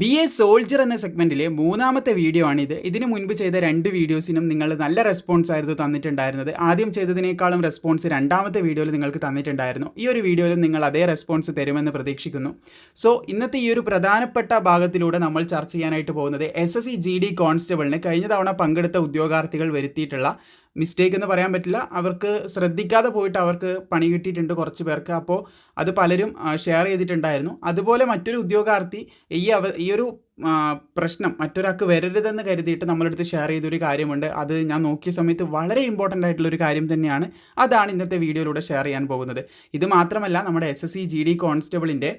B A soldier എന്ന സെഗ്മെന്റിലെ മൂന്നാമത്തെ video ആണിത്. ഇതിനു മുൻപ് ചെയ്ത രണ്ട് വീഡിയോസിനും നിങ്ങൾ നല്ല റെസ്പോൺസ് ആയിരുന്നു തന്നിട്ടുണ്ടായിരുന്നത്. ആദ്യം ചെയ്തതിനേക്കാളും റെസ്പോൺസ് രണ്ടാമത്തെ വീഡിയോയിൽ നിങ്ങൾക്ക് തന്നിട്ടുണ്ടായിരുന്നു. ഈ ഒരു വീഡിയോയിലും നിങ്ങൾ അതേ റെസ്പോൺസ് തരുമെന്ന് പ്രതീക്ഷിക്കുന്നു. സോ ഇന്നത്തെ ഈ ഒരു പ്രധാനപ്പെട്ട ഭാഗത്തിലൂടെ നമ്മൾ ചർച്ച ചെയ്യാനായിട്ട് പോകുന്നത് S S C G D കോൺസ്റ്റബിളിന് കഴിഞ്ഞ തവണ പങ്കെടുത്ത ഉദ്യോഗാർത്ഥികൾ വരുത്തിയിട്ടുള്ള മിസ്റ്റേക്ക് എന്ന് പറയാൻ പറ്റില്ല. അവർക്ക് ശ്രദ്ധിക്കാതെ പോയിട്ട് അവർക്ക് പണി കിട്ടിയിട്ടുണ്ട് കുറച്ച് പേർക്ക്. അപ്പോൾ അത് പലരും ഷെയർ ചെയ്തിട്ടുണ്ടായിരുന്നു. അതുപോലെ മറ്റൊരു ഉദ്യോഗാർത്ഥി ഈ അവ ഈ ഒരു പ്രശ്നം മറ്റൊരാൾക്ക് വരരുതെന്ന് കരുതിയിട്ട് നമ്മളെടുത്ത് ഷെയർ ചെയ്തൊരു കാര്യമുണ്ട്. അത് ഞാൻ നോക്കിയ സമയത്ത് വളരെ ഇമ്പോർട്ടന്റ് ആയിട്ടുള്ള ഒരു കാര്യം തന്നെയാണ്. അതാണ് ഇന്നത്തെ വീഡിയോയിലൂടെ ഷെയർ ചെയ്യാൻ പോകുന്നത്. ഇത് മാത്രമല്ല നമ്മുടെ S S C G D കോൺസ്റ്റബിളിന്റെ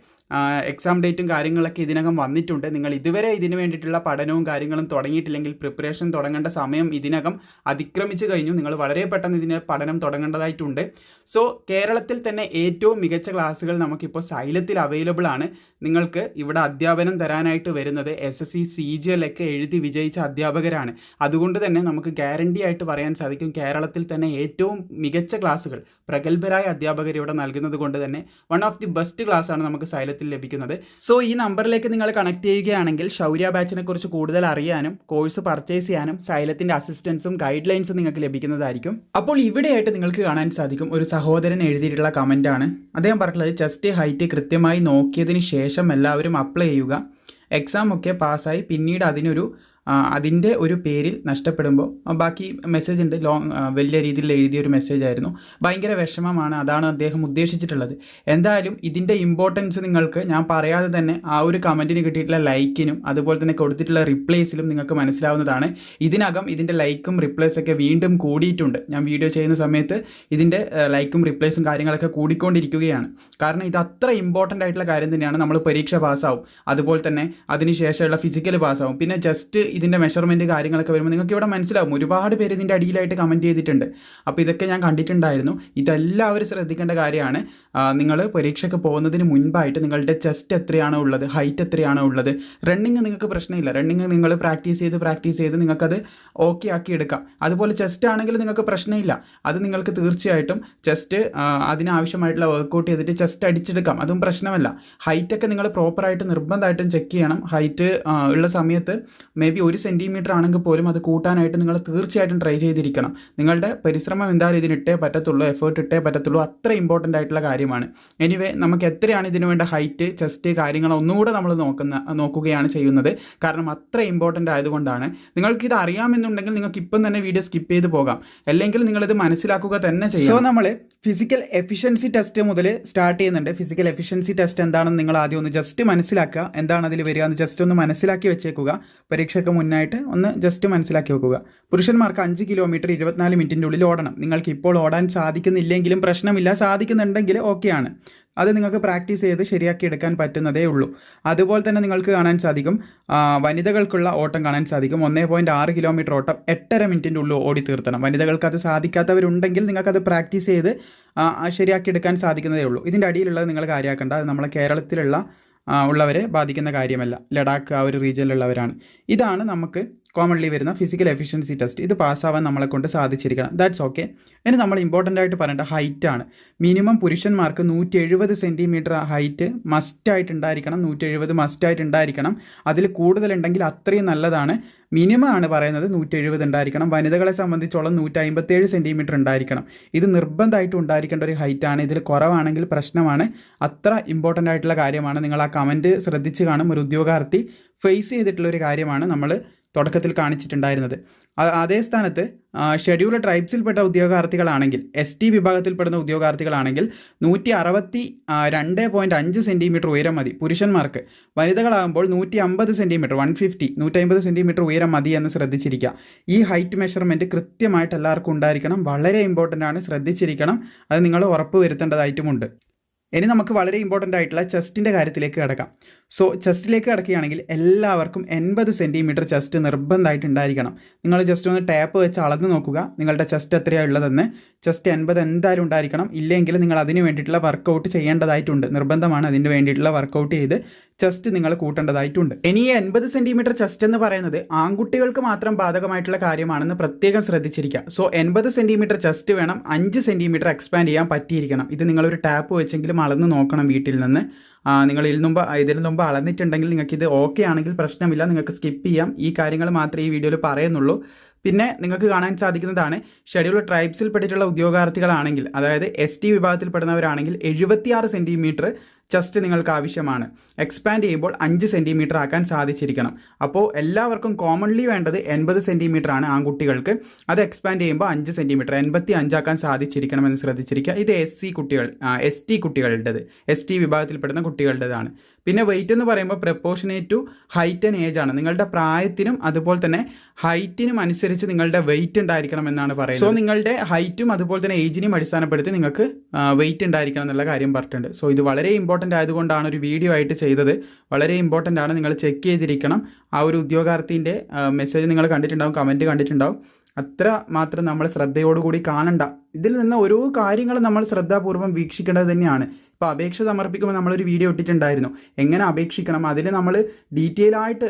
exam ഡേറ്റും കാര്യങ്ങളൊക്കെ ഇതിനകം വന്നിട്ടുണ്ട്. നിങ്ങൾ ഇതുവരെ ഇതിന് വേണ്ടിയിട്ടുള്ള പഠനവും കാര്യങ്ങളും തുടങ്ങിയിട്ടില്ലെങ്കിൽ പ്രിപ്പറേഷൻ തുടങ്ങേണ്ട സമയം ഇതിനകം അതിക്രമിച്ചു കഴിഞ്ഞു. നിങ്ങൾ വളരെ പെട്ടെന്ന് ഇതിന് പഠനം തുടങ്ങേണ്ടതായിട്ടുണ്ട്. സോ കേരളത്തിൽ തന്നെ ഏറ്റവും മികച്ച ക്ലാസ്സുകൾ നമുക്കിപ്പോൾ സൈലത്തിൽ അവൈലബിൾ ആണ്. നിങ്ങൾക്ക് ഇവിടെ അധ്യാപനം തരാനായിട്ട് വരുന്നത് S S C C G L ഒക്കെ എഴുതി വിജയിച്ച അധ്യാപകരാണ്. അതുകൊണ്ട് തന്നെ നമുക്ക് ഗ്യാരണ്ടി ആയിട്ട് പറയാൻ സാധിക്കും കേരളത്തിൽ തന്നെ ഏറ്റവും മികച്ച ക്ലാസ്സുകൾ പ്രഗത്ഭരായ അധ്യാപകർ ഇവിടെ നൽകുന്നത് കൊണ്ട് തന്നെ one of the best class ആണ് നമുക്ക് സൈലത്തിൽ ലഭിക്കുന്നത്. സോ ഈ നമ്പറിലേക്ക് നിങ്ങൾ കണക്ട് ചെയ്യുകയാണെങ്കിൽ ശൗര്യ ബാച്ചിനെ കുറിച്ച് കൂടുതൽ അറിയാനും കോഴ്സ് പർച്ചേസ് ചെയ്യാനും സൈലത്തിന്റെ അസിസ്റ്റൻസും ഗൈഡ് ലൈൻസും നിങ്ങൾക്ക് ലഭിക്കുന്നതായിരിക്കും. അപ്പോൾ ഇവിടെയായിട്ട് നിങ്ങൾക്ക് കാണാൻ സാധിക്കും ഒരു സഹോദരൻ എഴുതിയിട്ടുള്ള കമന്റ് ആണ്. അദ്ദേഹം പറഞ്ഞിട്ടുള്ളത് ചെസ്റ്റ് ഹൈറ്റ് കൃത്യമായി നോക്കിയതിന് ശേഷം എല്ലാവരും അപ്ലൈ ചെയ്യുക. എക്സാം ഒക്കെ പാസ്സായി പിന്നീട് അതിനൊരു അതിന്റെ ഒരു പേരിൽ നഷ്ടപ്പെടുമ്പോൾ ബാക്കി മെസ്സേജ് ഉണ്ട്. ലോങ് വലിയ രീതിയിൽ എഴുതിയ ഒരു മെസ്സേജ് ആയിരുന്നു. ഭയങ്കര വിഷമമാണ്. അതാണ് അദ്ദേഹം ഉദ്ദേശിച്ചിട്ടുള്ളത്. എന്തായാലും ഇതിന്റെ ഇമ്പോർട്ടൻസ് നിങ്ങൾക്ക് ഞാൻ പറയാതെ തന്നെ ആ ഒരു കമന്റിന് കിട്ടിയിട്ടുള്ള ലൈക്കിനും അതുപോലെ തന്നെ കൊടുത്തിട്ടുള്ള റിപ്ലൈസിലും നിങ്ങൾക്ക് മനസ്സിലാവുന്നതാണ്. ഇതിനകം ഇതിന്റെ ലൈക്കും റിപ്ലൈസ് ഒക്കെ വീണ്ടും കൂടിയിട്ടുണ്ട്. ഞാൻ വീഡിയോ ചെയ്യുന്ന സമയത്ത് ഇതിന്റെ ലൈക്കും റിപ്ലൈസും കാര്യങ്ങളൊക്കെ കൂടിക്കൊണ്ടിരിക്കുകയാണ്. കാരണം ഇത് അത്ര ഇമ്പോർട്ടന്റ് ആയിട്ടുള്ള കാര്യം തന്നെയാണ്. നമ്മൾ പരീക്ഷ പാസ്സാവും അതുപോലെ തന്നെ അതിനുശേഷമുള്ള ഫിസിക്കൽ പാസ്സാവും പിന്നെ ജസ്റ്റ് ഇതിന്റെ മെഷർമെന്റ് കാര്യങ്ങളൊക്കെ വരുമ്പോൾ നിങ്ങൾക്ക് ഇവിടെ മനസ്സിലാവും. ഒരുപാട് പേര് ഇതിന്റെ അടിയിലായിട്ട് കമന്റ് ചെയ്തിട്ടുണ്ട്. അപ്പോൾ ഇതൊക്കെ ഞാൻ കണ്ടിട്ടുണ്ടായിരുന്നു. ഇതെല്ലാവരും ശ്രദ്ധിക്കേണ്ട കാര്യമാണ്. നിങ്ങൾ പരീക്ഷയ്ക്ക് പോകുന്നതിന് മുൻപായിട്ട് നിങ്ങളുടെ ചെസ്റ്റ് എത്രയാണോ ഉള്ളത് ഹൈറ്റ് എത്രയാണോ ഉള്ളത് റണ്ണിങ് നിങ്ങൾക്ക് പ്രശ്നമില്ല. റണ്ണിങ് നിങ്ങൾ പ്രാക്ടീസ് ചെയ്ത് പ്രാക്ടീസ് ചെയ്ത് നിങ്ങൾക്കത് ഓക്കെ ആക്കി എടുക്കാം. അതുപോലെ ചെസ്റ്റ് ആണെങ്കിൽ നിങ്ങൾക്ക് പ്രശ്നമില്ല. അത് നിങ്ങൾക്ക് തീർച്ചയായിട്ടും ചെസ്റ്റ് അതിനാവശ്യമായിട്ടുള്ള വർക്കൗട്ട് ചെയ്തിട്ട് ചെസ്റ്റ് അടിച്ചെടുക്കാം. അതും പ്രശ്നമല്ല. ഹൈറ്റൊക്കെ നിങ്ങൾ പ്രോപ്പറായിട്ട് നിർബന്ധമായിട്ടും ചെക്ക് ചെയ്യണം. ഹൈറ്റ് ഉള്ള സമയത്ത് മേ ബി ഒരു സെന്റിമീറ്റർ ആണെങ്കിൽ പോലും അത് കൂട്ടാനായിട്ട് നിങ്ങൾ തീർച്ചയായിട്ടും ട്രൈ ചെയ്തിരിക്കണം. നിങ്ങളുടെ പരിശ്രമം എന്തായാലും ഇതിനിട്ടേ പറ്റത്തുള്ളൂ എഫേർട്ട് ഇട്ടേ പറ്റത്തുള്ളൂ അത്ര ഇമ്പോർട്ടന്റ് ആയിട്ടുള്ള കാര്യമാണ്. എനിവേ നമുക്ക് എത്രയാണ് ഇതിന് വേണ്ട ഹൈറ്റ് ചെസ്റ്റ് കാര്യങ്ങൾ ഒന്നുകൂടെ നമ്മൾ നോക്കുന്ന നോക്കുകയാണ് ചെയ്യുന്നത്. കാരണം അത്ര ഇമ്പോർട്ടന്റ് ആയതുകൊണ്ടാണ്. നിങ്ങൾക്ക് ഇത് അറിയാമെന്നുണ്ടെങ്കിൽ നിങ്ങൾക്ക് ഇപ്പം തന്നെ വീഡിയോ സ്കിപ്പ് ചെയ്ത് പോകാം. അല്ലെങ്കിൽ നിങ്ങളിത് മനസ്സിലാക്കുക തന്നെ ചെയ്യും സോ നമ്മൾ ഫിസിക്കൽ എഫിഷ്യൻസി ടെസ്റ്റ് മുതൽ സ്റ്റാർട്ട് ചെയ്യുന്നുണ്ട്. ഫിസിക്കൽ എഫിഷ്യൻസി ടെസ്റ്റ് എന്താണെന്ന് നിങ്ങൾ ആദ്യം ഒന്ന് ജസ്റ്റ് മനസ്സിലാക്കുക. എന്താണ് അതിൽ വരിക എന്ന് ജസ്റ്റ് ഒന്ന് മനസ്സിലാക്കി വെച്ചേക്കുക. പരീക്ഷയ്ക്ക് മുന്നായിട്ട് ഒന്ന് ജസ്റ്റ് മനസ്സിലാക്കി വെക്കുക. പുരുഷന്മാർക്ക് അഞ്ച് കിലോമീറ്റർ ഇരുപത്തിനാല് മിനിറ്റിന്റെ ഉള്ളിൽ ഓടണം. നിങ്ങൾക്ക് ഇപ്പോൾ ഓടാൻ സാധിക്കുന്നില്ലെങ്കിലും പ്രശ്നമില്ല. സാധിക്കുന്നുണ്ടെങ്കിൽ ഓക്കെയാണ് അത് നിങ്ങൾക്ക് പ്രാക്ടീസ് ചെയ്ത് ശരിയാക്കി എടുക്കാൻ പറ്റുന്നതേ ഉള്ളൂ. അതുപോലെ തന്നെ നിങ്ങൾക്ക് കാണാൻ സാധിക്കും വനിതകൾക്കുള്ള ഓട്ടം കാണാൻ സാധിക്കും. ഒന്നേ പോയിന്റ് ആറ് കിലോമീറ്റർ ഓട്ടം എട്ടര മിനിറ്റിന്റെ ഉള്ളിൽ ഓടി തീർത്തണം. വനിതകൾക്ക് അത് സാധിക്കാത്തവരുണ്ടെങ്കിൽ നിങ്ങൾക്കത് പ്രാക്ടീസ് ചെയ്ത് ശരിയാക്കി എടുക്കാൻ സാധിക്കുന്നതേ ഉള്ളൂ. ഇതിന്റെ അടിയിലുള്ളത് നിങ്ങൾ കാര്യമാക്കേണ്ട അത് നമ്മളെ കേരളത്തിലുള്ള ഉള്ളവരെ ബാധിക്കുന്ന കാര്യമല്ല. ലഡാക്ക് ആ ഒരു റീജിയനിലുള്ളവരാണ് ഇതാണ് നമുക്ക് കോമൺലി വരുന്ന ഫിസിക്കൽ എഫിഷ്യൻസി ടെസ്റ്റ് ഇത് പാസ്സാവാൻ നമ്മളെ കൊണ്ട് സാധിച്ചിരിക്കണം. ദാറ്റ്സ് ഓക്കെ ഇനി നമ്മൾ ഇമ്പോർട്ടന്റ് ആയിട്ട് പറയേണ്ട ഹൈറ്റ് ആണ്. മിനിമം പുരുഷന്മാർക്ക് നൂറ്റി എഴുപത് സെന്റിമീറ്റർ ഹൈറ്റ് മസ്റ്റായിട്ട് ഉണ്ടായിരിക്കണം നൂറ്റി എഴുപത് മസ്റ്റായിട്ട് ഉണ്ടായിരിക്കണം അതിൽ കൂടുതലുണ്ടെങ്കിൽ അത്രയും നല്ലതാണ്. മിനിമം ആണ് പറയുന്നത് നൂറ്റി എഴുപത് ഉണ്ടായിരിക്കണം. വനിതകളെ സംബന്ധിച്ചോളം നൂറ്റി അമ്പത്തേഴ് സെന്റിമീറ്റർ ഉണ്ടായിരിക്കണം. ഇത് നിർബന്ധമായിട്ടും ഉണ്ടായിരിക്കേണ്ട ഒരു ഹൈറ്റ് ആണ്. ഇതിൽ കുറവാണെങ്കിൽ പ്രശ്നമാണ്. അത്ര ഇമ്പോർട്ടന്റ് ആയിട്ടുള്ള കാര്യമാണ്. നിങ്ങൾ ആ കമന്റ് ശ്രദ്ധിച്ച് കാണും. ഒരു ഉദ്യോഗാർത്ഥി ഫേസ് ചെയ്തിട്ടുള്ള ഒരു കാര്യമാണ് നമ്മൾ തുടക്കത്തിൽ കാണിച്ചിട്ടുണ്ടായിരുന്നത്. അതേ സ്ഥാനത്ത് ഷെഡ്യൂൾഡ് ട്രൈബ്സിൽപ്പെട്ട ഉദ്യോഗാർത്ഥികളാണെങ്കിൽ എസ് ടി വിഭാഗത്തിൽപ്പെടുന്ന ഉദ്യോഗാർത്ഥികളാണെങ്കിൽ നൂറ്റി അറുപത്തി രണ്ട് പോയിന്റ് അഞ്ച് സെന്റിമീറ്റർ ഉയരം മതി പുരുഷന്മാർക്ക്. വനിതകളാകുമ്പോൾ നൂറ്റി അമ്പത് സെന്റിമീറ്റർ വൺ ഫിഫ്റ്റി നൂറ്റമ്പത് സെന്റിമീറ്റർ ഉയരം മതി എന്ന് ശ്രദ്ധിച്ചിരിക്കുക. ഈ ഹൈറ്റ് മെഷർമെന്റ് കൃത്യമായിട്ട് എല്ലാവർക്കും ഉണ്ടായിരിക്കണം. വളരെ ഇമ്പോർട്ടന്റ് ആണ്. ശ്രദ്ധിച്ചിരിക്കണം. അത് നിങ്ങൾ ഉറപ്പ് വരുത്തേണ്ടതായിട്ടുമുണ്ട് ഇനി നമുക്ക് വളരെ ഇമ്പോർട്ടന്റ് ആയിട്ടുള്ള ചെസ്റ്റിന്റെ കാര്യത്തിലേക്ക് കിടക്കാം. സോ ചെസ്റ്റിലേക്ക് കിടക്കുകയാണെങ്കിൽ എല്ലാവർക്കും എൺപത് സെന്റിമീറ്റർ ചെസ്റ്റ് നിർബന്ധമായിട്ട് ഉണ്ടായിരിക്കണം നിങ്ങൾ ജസ്റ്റ് ഒന്ന് ടാപ്പ് വെച്ച് അളന്ന് നോക്കുക. നിങ്ങളുടെ ചെസ്റ്റ് എത്രയാണ് ഉള്ളതെന്ന്. ചെസ്റ്റ് എൺപത് എന്തായാലും ഉണ്ടായിരിക്കണം. ഇല്ലെങ്കിൽ നിങ്ങൾ അതിന് വേണ്ടിയിട്ടുള്ള വർക്കൗട്ട് ചെയ്യേണ്ടതായിട്ടുണ്ട്. നിർബന്ധമാണ് അതിന് വേണ്ടിയിട്ടുള്ള വർക്കൗട്ട് ചെയ്ത് ചെസ്റ്റ് നിങ്ങൾ കൂട്ടേണ്ടതായിട്ടുണ്ട്. ഇനി ഈ എൺപത് സെന്റിമീറ്റർ ചെസ്റ്റ് എന്ന് പറയുന്നത് ആൺകുട്ടികൾക്ക് മാത്രം ബാധകമായിട്ടുള്ള കാര്യമാണെന്ന് പ്രത്യേകം ശ്രദ്ധിച്ചിരിക്കുക. സോ എൺപത് സെന്റിമീറ്റർ ചെസ്റ്റ് വേണം. അഞ്ച് സെന്റിമീറ്റർ എക്സ്പാൻഡ് ചെയ്യാൻ പറ്റിയിരിക്കണം. ഇത് നിങ്ങളൊരു ടാപ്പ് വെച്ചെങ്കിലും അളന്ന് നോക്കണം വീട്ടിൽ നിന്ന്. നിങ്ങൾ ഇതിൽ മുമ്പ് ഇതിന് മുമ്പ് അളന്നിട്ടുണ്ടെങ്കിൽ നിങ്ങൾക്ക് ഇത് ഓക്കെ ആണെങ്കിൽ പ്രശ്നമില്ല. നിങ്ങൾക്ക് സ്കിപ്പ് ചെയ്യാം. ഈ കാര്യങ്ങൾ മാത്രമേ ഈ വീഡിയോയിൽ പറയുന്നുള്ളൂ. പിന്നെ നിങ്ങൾക്ക് കാണാൻ സാധിക്കുന്നതാണ് ഷെഡ്യൂൾ ട്രൈബ്സിൽപ്പെട്ടിട്ടുള്ള ഉദ്യോഗാർത്ഥികളാണെങ്കിൽ അതായത് എസ് ടി വിഭാഗത്തിൽപ്പെടുന്നവരാണെങ്കിൽ എഴുപത്തിയാറ് സെന്റിമീറ്റർ ചെസ്റ്റ് നിങ്ങൾക്ക് ആവശ്യമാണ്. എക്സ്പാൻഡ് ചെയ്യുമ്പോൾ അഞ്ച് സെന്റിമീറ്റർ ആക്കാൻ സാധിച്ചിരിക്കണം. അപ്പോൾ എല്ലാവർക്കും കോമൺലി വേണ്ടത് എൺപത് സെന്റിമീറ്റർ ആണ് ആൺകുട്ടികൾക്ക്. അത് എക്സ്പാൻഡ് ചെയ്യുമ്പോൾ അഞ്ച് സെന്റിമീറ്റർ എൺപത്തി അഞ്ചാക്കാൻ സാധിച്ചിരിക്കണമെന്ന് ശ്രദ്ധിച്ചിരിക്കുക. ഇത് എസ് സി കുട്ടികൾ എസ് ടി കുട്ടികളുടേത്. എസ് ടി വിഭാഗത്തിൽപ്പെടുന്ന കുട്ടികളുടേതാണ്. പിന്നെ വെയിറ്റ് എന്ന് പറയുമ്പോൾ proportionate to height and age ആണ്. നിങ്ങളുടെ പ്രായത്തിനും അതുപോലെ തന്നെ ഹൈറ്റിനും അനുസരിച്ച് നിങ്ങളുടെ വെയിറ്റ് ഉണ്ടായിരിക്കണം എന്നാണ് പറയുന്നത്. സോ നിങ്ങളുടെ ഹൈറ്റും അതുപോലെ തന്നെ ഏജിനെയും അടിസ്ഥാനപ്പെടുത്തി നിങ്ങൾക്ക് വെയിറ്റ് ഉണ്ടായിരിക്കണം എന്നുള്ള കാര്യം പറഞ്ഞിട്ടുണ്ട്. സോ ഇത് വളരെ ഇമ്പോർട്ടന്റ് ആയതുകൊണ്ടാണ് ഒരു വീഡിയോ ആയിട്ട് ചെയ്തത്. വളരെ ഇമ്പോർട്ടന്റ് ആണ്. നിങ്ങൾ ചെക്ക് ചെയ്തിരിക്കണം. ആ ഒരു ഉദ്യോഗാർത്ഥിന്റെ മെസ്സേജ് നിങ്ങൾ കണ്ടിട്ടുണ്ടാവും കമന്റ് കണ്ടിട്ടുണ്ടാവും. അത്ര മാത്രം നമ്മൾ ശ്രദ്ധയോടുകൂടി കാണണ്ട. ഇതിൽ നിന്ന് ഓരോ കാര്യങ്ങളും നമ്മൾ ശ്രദ്ധാപൂർവം വീക്ഷിക്കേണ്ടത് തന്നെയാണ്. ഇപ്പോൾ അപേക്ഷ സമർപ്പിക്കുമ്പോൾ നമ്മളൊരു വീഡിയോ ഇട്ടിട്ടുണ്ടായിരുന്നു. എങ്ങനെ അപേക്ഷിക്കണം? അതിൽ നമ്മൾ ഡീറ്റെയിൽ ആയിട്ട്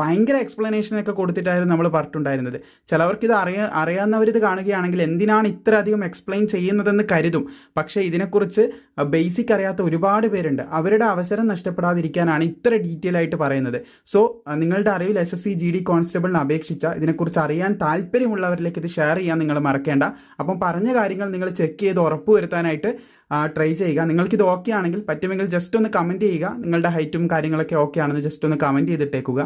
ഭയങ്കര എക്സ്പ്ലനേഷനൊക്കെ കൊടുത്തിട്ടായിരുന്നു നമ്മൾ പറഞ്ഞിട്ടുണ്ടായിരുന്നത്. ഇത് അറിയാ അറിയാവുന്നവരിത് കാണുകയാണെങ്കിൽ എന്തിനാണ് ഇത്ര അധികം എക്സ്പ്ലെയിൻ ചെയ്യുന്നതെന്ന് കരുതും. പക്ഷേ ഇതിനെക്കുറിച്ച് ബേസിക് അറിയാത്ത ഒരുപാട് പേരുണ്ട്. അവരുടെ അവസരം നഷ്ടപ്പെടാതിരിക്കാനാണ് ഇത്ര ഡീറ്റെയിൽ ആയിട്ട് പറയുന്നത്. സോ നിങ്ങളുടെ അറിവിൽ S S C G D കോൺസ്റ്റബിളിന് അപേക്ഷിച്ച ഇതിനെക്കുറിച്ച് അറിയാൻ താല്പര്യമുള്ളവരിലേക്ക് ഇത് ഷെയർ ചെയ്യാൻ നിങ്ങൾ മറക്കേണ്ട. അപ്പം പറഞ്ഞ കാര്യങ്ങൾ നിങ്ങൾ ചെക്ക് ചെയ്ത് ഉറപ്പുവരുത്താനായിട്ട് ട്രൈ ചെയ്യുക. നിങ്ങൾക്ക് ഇത് ഓക്കെ ആണെങ്കിൽ പറ്റുമെങ്കിൽ ജസ്റ്റ് ഒന്ന് കമന്റ് ചെയ്യുക. നിങ്ങളുടെ ഹൈറ്റും കാര്യങ്ങളൊക്കെ ഓക്കെ ആണെന്ന് ജസ്റ്റ് ഒന്ന് കമന്റ് ചെയ്തിട്ടേക്കുക.